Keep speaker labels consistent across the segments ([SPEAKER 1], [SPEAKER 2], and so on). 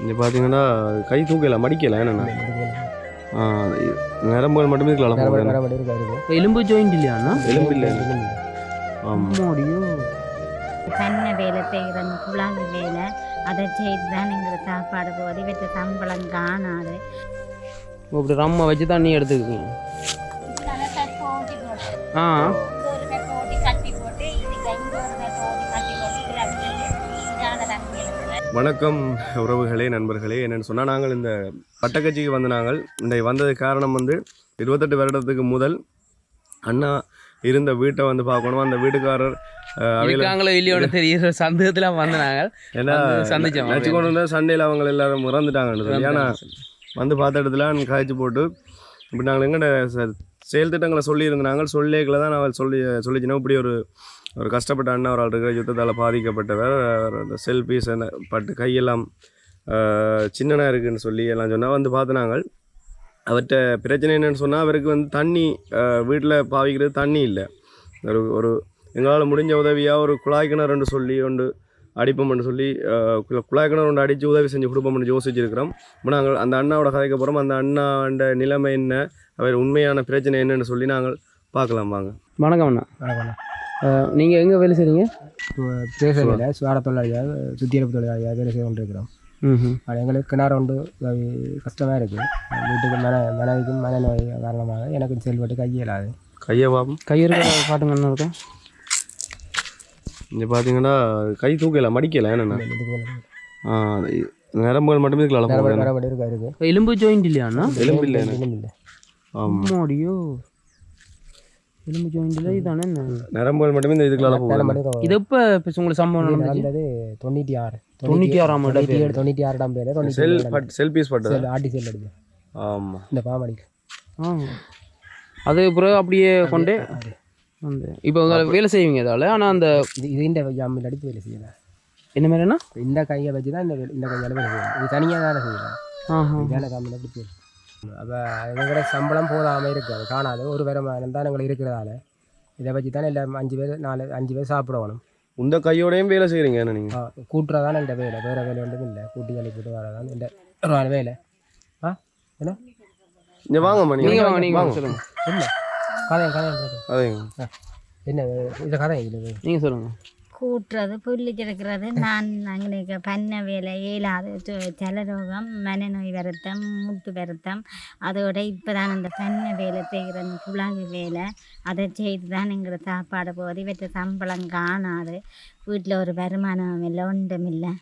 [SPEAKER 1] இங்கே பார்த்தீங்கன்னா கை தூக்கல மடிக்கல இது நரம்புகள் மட்டுமே இருக்கலாம்
[SPEAKER 2] எலும்பு ஜாயிண்ட் இல்லையாண்ணா
[SPEAKER 1] எலும்பு இல்லை ஆமாம்
[SPEAKER 2] அம்மாடியோ.
[SPEAKER 3] பண்ண வேலை செய்கிறேன் குழாது வேலை அதை செய்து தான் எங்களுக்கு சாப்பாடு போகுது இவற்றை சம்பளம் காணாது.
[SPEAKER 2] இப்படி ரம்மை வச்சு தண்ணி எடுத்துக்குங்க. ஆ.
[SPEAKER 1] வணக்கம் உறவுகளே நண்பர்களே. என்னென்னு சொன்னால் நாங்கள் இந்த பட்டக்கட்சிக்கு வந்த நாங்கள் இந்த வந்ததுக்கு காரணம் வந்து இருபத்தெட்டு வருடத்துக்கு முதல் அண்ணா இருந்த வீட்டை வந்து பார்க்கணும். அந்த வீட்டுக்காரர்
[SPEAKER 2] இருக்காங்களோ இல்லையோன்னு தெரியுற சந்தேகத்துல வந்து நாங்கள்
[SPEAKER 1] ஏன்னா
[SPEAKER 2] சந்திச்சோம்.
[SPEAKER 1] சண்டையில் அவங்க எல்லாரும் இறந்துட்டாங்கன்னு சொல்லி. ஏன்னா வந்து பார்த்த இடத்துல காய்ச்சி போட்டு இப்படி நாங்கள் எங்கள்ட ச- செயல் திட்டங்களை சொல்லியிருந்தாங்க. சொல்லிக்கல தான் நான் சொல்லி சொல்லிச்சுன்னா இப்படி ஒரு ஒரு கஷ்டப்பட்ட அண்ணா ஒரு ஆள் இருக்கிற யுத்தத்தால் பாதிக்கப்பட்டவர் அவர் அந்த செல்ஃபீஸ் அந்த பட்டு கையெல்லாம் சின்னனாக இருக்குன்னு சொல்லி எல்லாம் சொன்னால் வந்து பார்த்து நாங்கள் அவர்கிட்ட பிரச்சனை என்னன்னு சொன்னால் அவருக்கு வந்து தண்ணி வீட்டில் பாவிக்கிறது தண்ணி இல்லை. ஒரு ஒரு எங்களால் முடிஞ்ச உதவியாக ஒரு குழாய் கிணறுன்னு சொல்லி ஒன்று அடிப்போம்னு சொல்லி குழாய் கிணறு ஒன்று அடித்து உதவி செஞ்சு கொடுப்போம்னு யோசிச்சிருக்கிறோம். இப்போ நாங்கள் அந்த அண்ணாவோட கதைக்கு போகிறோம் அந்த அண்ணாண்ட நிலைமை என்ன அவர் உண்மையான பிரச்சனை என்னன்னு சொல்லி நாங்கள் பார்க்கலாம் வாங்க.
[SPEAKER 2] வணக்கம் அண்ணா.
[SPEAKER 4] வணக்கம்
[SPEAKER 2] நீங்கள் எங்கே வேலை செய்றீங்க?
[SPEAKER 4] பேச வேலை சுவார தொழிலாளியாக சுத்திகரிப்பு தொழிலாளியாக வேலை செய்து கொண்டிருக்கிறோம்.
[SPEAKER 2] ம்
[SPEAKER 4] அது எங்களுக்கு கிணறு உண்டு கஷ்டமாக இருக்குது வீட்டுக்கு மன மனைவிக்கும் மனநோய் காரணமாக எனக்கு செல்வட்டு கையிலாது
[SPEAKER 1] கையை பார்ப்போம்
[SPEAKER 2] கையிருக்க காட்டுங்க அண்ணா இருக்கா
[SPEAKER 1] இங்கே பார்த்தீங்கன்னா கை தூக்கல மடிக்கல இது நரம்புகள் மட்டுமே இருக்கலாம்
[SPEAKER 2] எலும்பு ஜாயிண்ட் இல்லையாண்ணா
[SPEAKER 1] எலும்பு இல்லை
[SPEAKER 4] எலும்பு இல்லை.
[SPEAKER 1] ஆமாம்
[SPEAKER 2] அம்மாடியோ. எலும்பு ஜாயிண்ட் இல்லை இதானே என்ன
[SPEAKER 1] நரம்புகள் மட்டுமே இந்த இதுக்குள்ள
[SPEAKER 4] இருக்கு.
[SPEAKER 2] இது எப்போ இப்போ உங்களுக்கு சம்பவம்
[SPEAKER 4] நடந்தது தொண்ணூற்றி ஆறு.
[SPEAKER 2] தொண்ணூற்றி ஆறாம் இடம்
[SPEAKER 4] தொண்ணூற்றி ஆறாம் பேர்
[SPEAKER 1] செல்
[SPEAKER 4] ஏழு
[SPEAKER 1] பட் செல்பீஸ் பட்டது?
[SPEAKER 4] செல் ஆட்டி செல் அடிச்சு
[SPEAKER 1] ஆமாம்
[SPEAKER 4] இந்த பாமடிக்கு
[SPEAKER 2] ஆ அது பிறகு அப்படியே கொண்டு அந்த இப்போ வேலை செய்வீங்க இதால்? ஆனால் அந்த
[SPEAKER 4] இது இது இந்த ஜாமில் அடித்து வேலை செய்யல
[SPEAKER 2] என்ன மாதிரினா?
[SPEAKER 4] இந்த கையை வச்சு தான் இந்த வேலை- இந்த கையால் வேலை செய்யலாம் இது தனியாக தானே செய்யலாம்
[SPEAKER 2] ஆஹா.
[SPEAKER 4] இதான காமில் அடித்து அப்போ எங்களோட சம்பளம் போதாமல் இருக்குது அது காணாது. ஒரு வருமானம் தான் எங்களுக்கு இருக்கிறதால. இதை வச்சு தானே எல்லாம் அஞ்சு பேர் நாலு அஞ்சு பேர் சாப்பிடணும்.
[SPEAKER 1] இந்த கையோடையும் வேலை செய்கிறீங்க என்ன நீங்கள்
[SPEAKER 4] கூட்டுறதான இந்த வேலை. வேறு வேலை ஒன்றும் இல்லை. கூட்டி வேலை போட்டு வரதான் இந்த ஒரு நாலு வேலை. ஆ? என்ன?
[SPEAKER 1] இங்கே
[SPEAKER 2] நீங்கள்
[SPEAKER 1] நீங்கள்
[SPEAKER 2] வாங்க நீங்கள் வாங்க சொல்லுங்கள்
[SPEAKER 4] இல்லை கதை கதை
[SPEAKER 1] அதேங்க.
[SPEAKER 4] என்ன இந்த கதை இல்லை
[SPEAKER 2] நீங்கள் சொல்லுங்கள்
[SPEAKER 3] கூட்டுறது புல்லு கிடக்கிறது நான் எங்களுக்கு பண்ண வேலை இயலாது ஜலரோகம் மனநோய் வருத்தம் மூட்டு வருத்தம் அதோட இப்போ தான் அந்த பண்ண வேலை செய்கிறேன் குழாது வேலை அதை செய்து தான் எங்களுக்கு சாப்பாடு போகுது இவற்றை சம்பளம் காணாது வீட்டில் ஒரு வருமானம் இல்லை ஒன்றும் இல்லை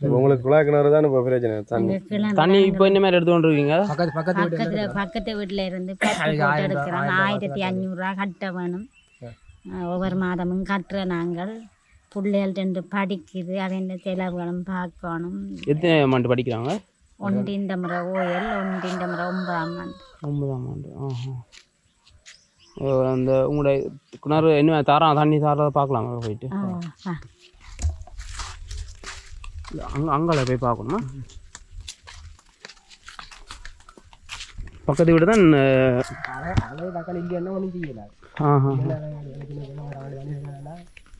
[SPEAKER 1] உங்களுக்கு குழாய் கிணறு தான் இப்போ பிரச்சனை தண்ணி
[SPEAKER 2] தண்ணி இப்போ இந்த மாதிரி எடுத்து கொண்டு இருக்கீங்க
[SPEAKER 4] பக்கத்து பக்கத்து
[SPEAKER 3] பக்கத்து வீட்டில் இருந்து எடுக்கிறோம் ஆயிரத்தி அஞ்சூறுரூவா கட்ட வேணும் ஒவ்வொரு மாதமும் கட்டுற நாங்கள் பிள்ளைகள் ரெண்டு படிக்குது அவன் செலவுகளும் பார்க்கணும்
[SPEAKER 2] எத்தனை ஆண்டு படிக்கிறாங்க
[SPEAKER 3] ஒன்றின் முறை ஓயல் ஒன்றின் முறை ஒன்பதாம் ஆண்டு
[SPEAKER 2] ஒன்பதாம் ஆண்டு ஆஹா அந்த உங்களோட கிணறு என்ன தாரா தண்ணி தாரதை பார்க்கலாமா போயிட்டு. அங்கே அங்கால போய் பார்க்கணுமா பக்கத்து வீடு தான்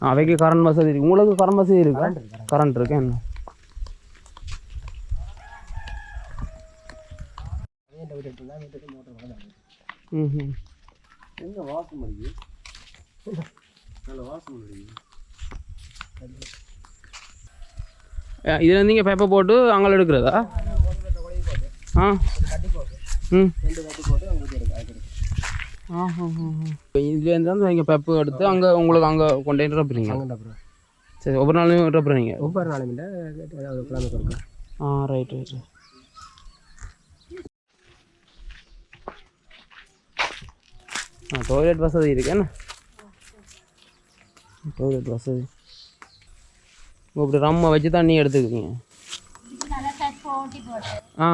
[SPEAKER 2] அவைக்கு கரண்ட் வசதி இருக்கு. உங்களுக்கு கரண்ட் வசதி இருக்கா? கரண்ட் இருக்கு என்ன? ம்
[SPEAKER 1] எங்கே வாசம் அடிக்குது நல்ல வாசம் அடிக்குது
[SPEAKER 2] இதில் நீங்கள் பேப்பர் போட்டு அங்கே எடுக்கிறதா? ஆ ம். இதுலேருந்து தான் இங்கே பெப்பு எடுத்து அங்கே உங்களுக்கு அங்கே கொண்டு
[SPEAKER 4] அப்புறம்
[SPEAKER 2] சரி ஒவ்வொரு நாளையும் ரப்புறீங்க
[SPEAKER 4] ஒவ்வொரு நாளும் இல்லை
[SPEAKER 2] ஆ ரைட் ரைட் ஆ டாய்லெட் வசதி இருக்கு என்ன? டாய்லெட் வசதி. இப்படி ரம்மை வச்சு தண்ணி
[SPEAKER 3] போட்டு
[SPEAKER 2] ஆ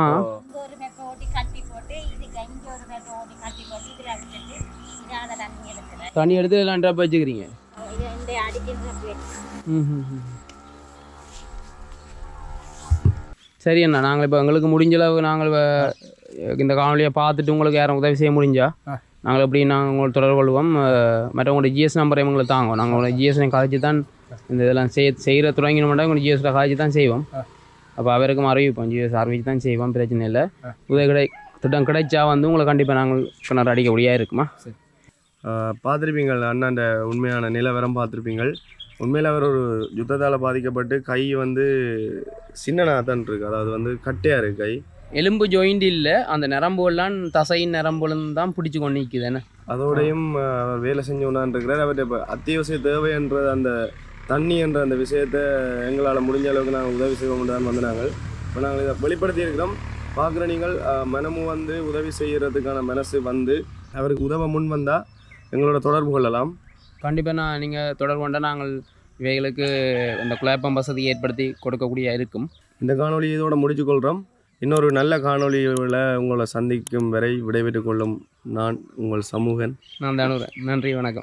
[SPEAKER 3] தண்ணி
[SPEAKER 2] எடுத்து எல்லாம் ட்ராப் வச்சுக்கிறீங்க. சரி அண்ணா நாங்கள் இப்போ எங்களுக்கு முடிஞ்ச அளவு நாங்கள் இந்த காணொலியை பார்த்துட்டு உங்களுக்கு யாரும் உதவி செய்ய முடிஞ்சா. நாங்கள் எப்படி நாங்கள் உங்களை தொடர்பு கொள்வோம்? மற்றவங்களோட ஜிஎஸ் நம்பரை எங்களுக்கு தாங்க நாங்கள் உங்களோட ஜிஎஸ்னை கழிச்சு தான் இந்த இதெல்லாம் செய் செய்கிற தொடங்கினோம்னா உங்களுக்கு ஜிஎஸ்ல கழிச்சு தான் செய்வோம். அப்போ அவருக்கும் அறிவிப்போம். ஜிஎஸ் அறிவிச்சு தான் செய்வோம் பிரச்சனை இல்லை. உதவி கிடை திட்டம் கிடைச்சா வந்து உங்களை கண்டிப்பாக நாங்கள் கிணறு அடிக்க முடியாது இருக்குமா?
[SPEAKER 1] பார்த்துருப்பீங்கள் அண்ணாண்ட உண்மையான நிலவரம் பார்த்துருப்பீங்கள். உண்மையில் அவர் ஒரு யுத்தத்தால் பாதிக்கப்பட்டு கை வந்து சின்னனாக தான் இருக்கு. அதாவது வந்து கட்டையாக இருக்கு கை.
[SPEAKER 2] எலும்பு ஜாயிண்ட் இல்லை அந்த நரம்புலாம் தசையின் நரம்புலும் தான் பிடிச்சி கொண்டு நிற்குதுன்னு
[SPEAKER 1] அதோடையும் அஹ், அவர் வேலை செஞ்சோன்னான் இருக்கிறார் அவர்கிட்ட இப்போ அத்தியாவசிய தேவை என்ற அந்த தண்ணி என்ற அந்த விஷயத்தை எங்களால் முடிஞ்ச அளவுக்கு நாங்கள் உதவி செய்வோம் தான் வந்து நாங்கள் இப்போ நாங்கள் இதை வெளிப்படுத்தி இருக்கிறோம் பார்க்குற நீங்கள் மனமும் வந்து உதவி செய்கிறதுக்கான மனசு வந்து அவருக்கு உதவ முன் வந்தால் எங்களோட தொடர்பு கொள்ளலாம்.
[SPEAKER 2] கண்டிப்பாக நான் நீங்கள் தொடர்பு கொண்டால் நாங்கள் இவைகளுக்கு அந்த குழப்பம் வசதி ஏற்படுத்தி கொடுக்கக்கூடிய இருக்கும்.
[SPEAKER 1] இந்த காணொளி இதோட முடிச்சுக்கொள்கிறோம் இன்னொரு நல்ல காணொளியில் உங்களை சந்திக்கும் வரை விடைபெற்றுக் கொள்ளும் நான் உங்கள் சமூகன்.
[SPEAKER 2] நான் தானூர் நன்றி வணக்கம்.